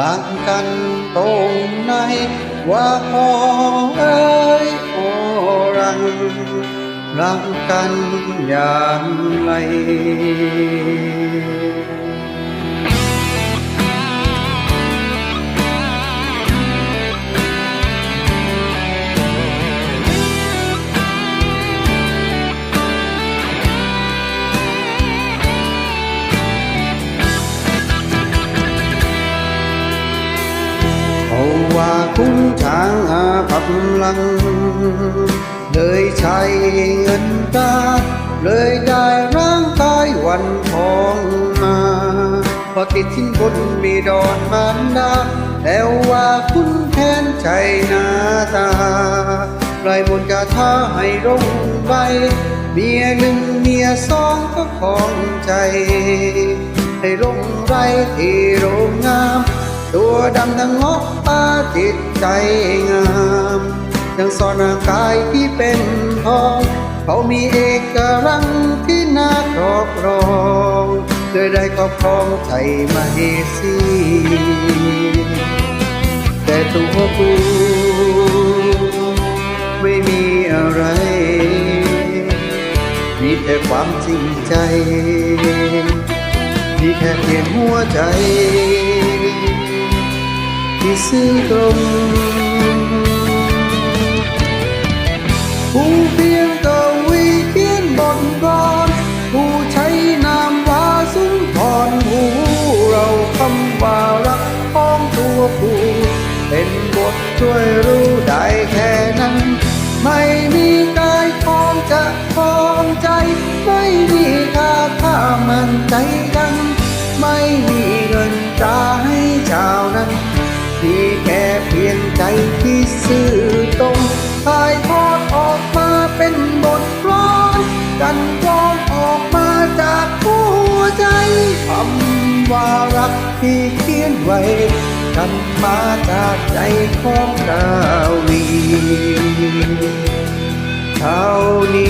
รักกันตรงไหนว่าพอเอ้ยโอรัง รักกันอย่างไร คุณช้างอาภัพลัง เลยใช้เงินตาเลยได้ร่างกายวันทองมาพอติดทิ้นบนมีดอนมารดาแล้วว่าคุณแทนใจหนาตาไรบนกาท้าให้รงไปเมียหนึ่งเมียสองก็ของใจ ให้ลงไรที่โรงงาม ตัวดำดังงอกตาจิตใจงามยังสอนร่างกายที่เป็นทองเขามีเอกลักษณ์ที่น่าครอบครองโดยได้ครอบครองใจมาเฮสีแต่ตัวกูไม่มีอะไร มีแต่ความจริงใจ มีแค่เพียงหัวใจ ที่ซื่อตรงผู้เพียงกวีเขียนบทกลอนผู้ใช้นามว่าสุนทรผู้เราคำว่ารักของตัวผู้เป็นบทช่วยรู้ได้แค่นั้น ไม่มีกายทองจะทองใจ ไม่มีค่าค่ามันใจดังไม่ แค่เพียงใจที่ซื่อตรงถ่ายทอดออกมาเป็นบทร้อนกันกรองออกมาจากหัวใจคำว่ารักที่เขียนไว้กันมาจากใจของดาวีเท่านี้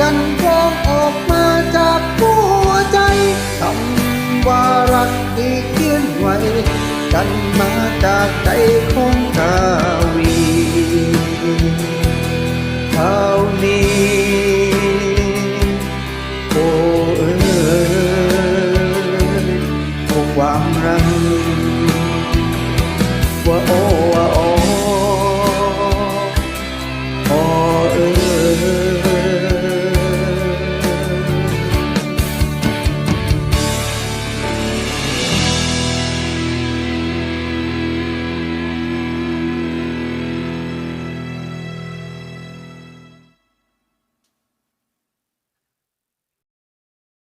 กันพร้องออกมาจากหัวใจคำว่ารักที่เทียนไหวกันมาจากใจของเธอ